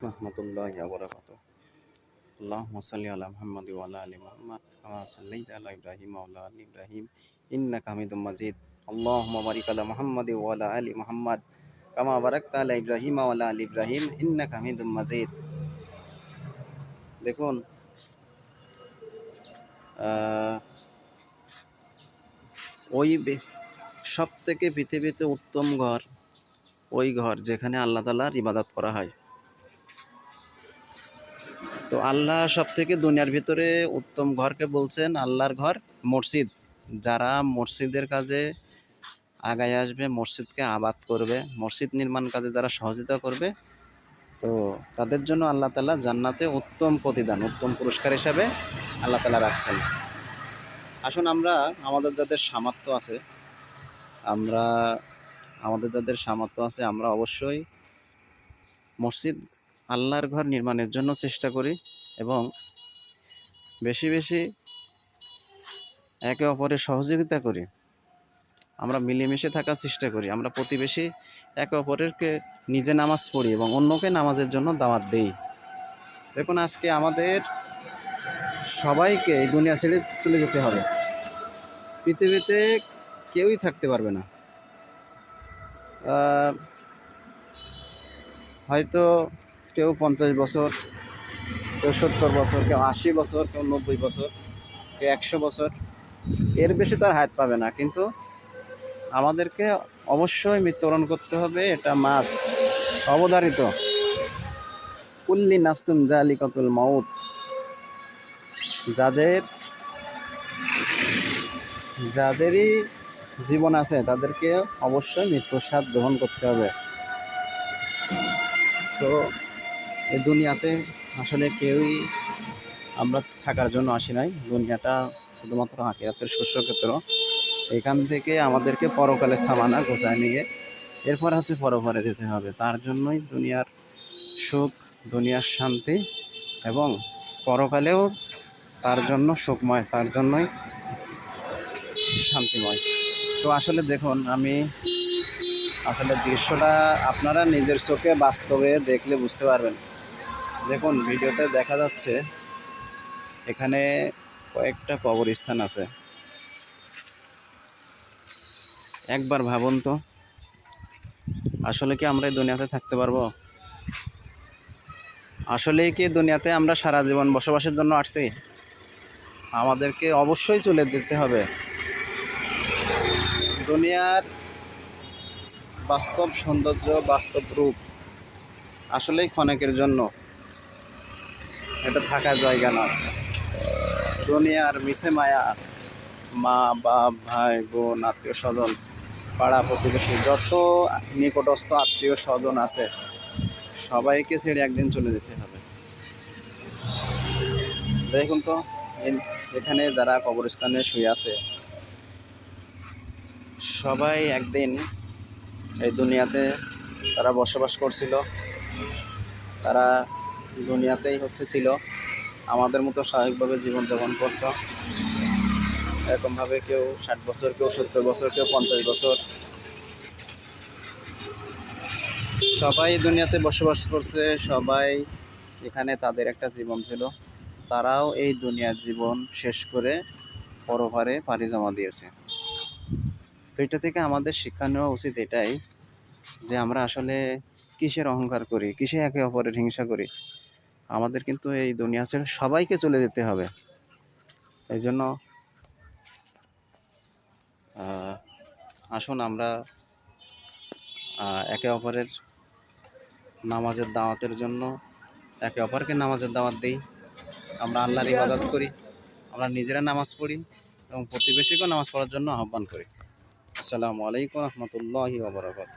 রহমতুল্লাহ বরকাত اللهم صل على محمد وعلى ال محمد كما صليت على ابراهيم وعلى ال ابراهيم انك حميد مجيد اللهم بارك على محمد وعلى ال محمد كما باركت على ابراهيم وعلى ال ابراهيم انك حميد مجيد দেখুন আহ, ওই সব থেকে পৃথিবীতে উত্তম ঘর ওই ঘর যেখানে আল্লাহ তালার ইবাদত করা হয় তো আল্লাহ সব থেকে দুনিয়ার ভিতরে উত্তম ঘরকে বলছেন আল্লাহর ঘর মসজিদ। যারা মসজিদের কাজে আগায় আসবে, মসজিদকে আবাদ করবে, মসজিদ নির্মাণ কাজে যারা সহযোগিতা করবে, তো তাদের জন্য আল্লাহ তালা জান্নাতে উত্তম প্রতিদান, উত্তম পুরস্কার হিসাবে আল্লাহ তালা রাখছেন। আসুন আমরা, আমাদের যাদের সামর্থ্য আছে, আমরা, আমাদের যাদের সামর্থ্য আছে, আমরা অবশ্যই মসজিদ আল্লাহর ঘর নির্মাণের জন্য চেষ্টা করি এবং বেশি বেশি একে অপরের সহযোগিতা করি। আমরা মিলেমিশে থাকার চেষ্টা করি। আমরা প্রতিবেশী একে অপরেরকে নিজে নামাজ পড়ি এবং অন্যকে নামাজের জন্য দাওয়াত দেই। দেখুন, আজকে আমাদের সবাইকে এই দুনিয়া ছেড়ে চলে যেতে হবে। পৃথিবীতে কেউই থাকতে পারবে না। হয়তো কেউ পঞ্চাশ বছর, কেউ সত্তর বছর, কেউ আশি বছর, কেউ নব্বই বছর, কেউ একশো বছর। এর বেশি তো আর হায়াত পাবে না। কিন্তু আমাদেরকে অবশ্যই মৃত্যুবরণ করতে হবে, এটা মাস্ট অবধারিত। কুল্লি নাফসুন জালিকাতুল মাউত, যাদের, যাদেরই জীবন আছে, তাদেরকে অবশ্যই মৃত্যুর স্বাদ গ্রহণ করতে হবে। তো এই দুনিয়াতে আসলে কেউই আমরা থাকার জন্য আসি নাই। দুনিয়াটা শুধুমাত্র হাকিরাতের শস্য ক্ষেত্র এখান থেকে আমাদেরকে পরকালে সামানা গোছায় নিয়ে এরপর হচ্ছে পরপরে যেতে হবে। তার জন্যই দুনিয়ার সুখ, দুনিয়ার শান্তি এবং পরকালেও তার জন্য সুখময়, তার জন্যই শান্তিময়। তো আসলে দেখুন, আমি আসলে দৃশ্যটা আপনারা নিজের চোখে বাস্তবে দেখলে বুঝতে পারবেন। দেখুন, ভিডিওতে দেখা যাচ্ছে এখানে কয়েকটা কবরস্থান আছে। একবার ভাবুন তো, আসলে কি আমরা এই দুনিয়াতে থাকতে পারব? আসলে কি দুনিয়াতে আমরা সারা জীবন বসবাসের জন্য আসছি? আমাদেরকে অবশ্যই চলে যেতে হবে। দুনিয়ার বাস্তব সৌন্দর্য, বাস্তব রূপ আসলেই ক্ষণেকের জন্য। এটা থাকার জায়গা না। দুনিয়ার মিশে মায়া, মা, বাপ, ভাই, বোন, আত্মীয় স্বজন, পাড়া প্রতিবেশী, যত নিকটস্থ আত্মীয় স্বজন আছে, সবাইকে ছেড়ে একদিন চলে যেতে হবে। দেখুন তো এখানে যারা কবরস্থানে শুয়ে আছে, সবাই একদিন এই দুনিয়াতে তারা বসবাস করছিল। তারা দুনিয়াতেই হচ্ছে ছিল। আমাদের মতো স্বাভাবিকভাবে জীবনযাপন করত। এরকমভাবে কেউ ষাট বছর, কেউ সত্তর বছর, কেউ পঞ্চাশ বছর। সবাই দুনিয়াতে বসবাস করছে, সবাই এখানে তাদের একটা জীবন ছিল। তারাও এই দুনিয়ার জীবন শেষ করে পরভারে পাড়ি জমা দিয়েছে। তো এটা থেকে আমাদের শিক্ষা নেওয়া উচিত এটাই যে আমরা আসলে কিসের অহংকার করি, কিসে একে অপরের হিংসা করি। আমাদের কিন্তু এই দুনিয়া ছেড়ে সবাইকে চলে যেতে হবে। এই জন্য আসুন আমরা একে অপরের নামাজের দাওয়াতের জন্য, একে অপরকে নামাজের দাওয়াত দিই। আমরা আল্লাহর ইবাদত করি, আমরা নিজেরা নামাজ পড়ি এবং প্রতিবেশীকেও নামাজ পড়ার জন্য আহ্বান করি। আসসালামু আলাইকুম রহমতুল্লাহি ওবরাকাতুহ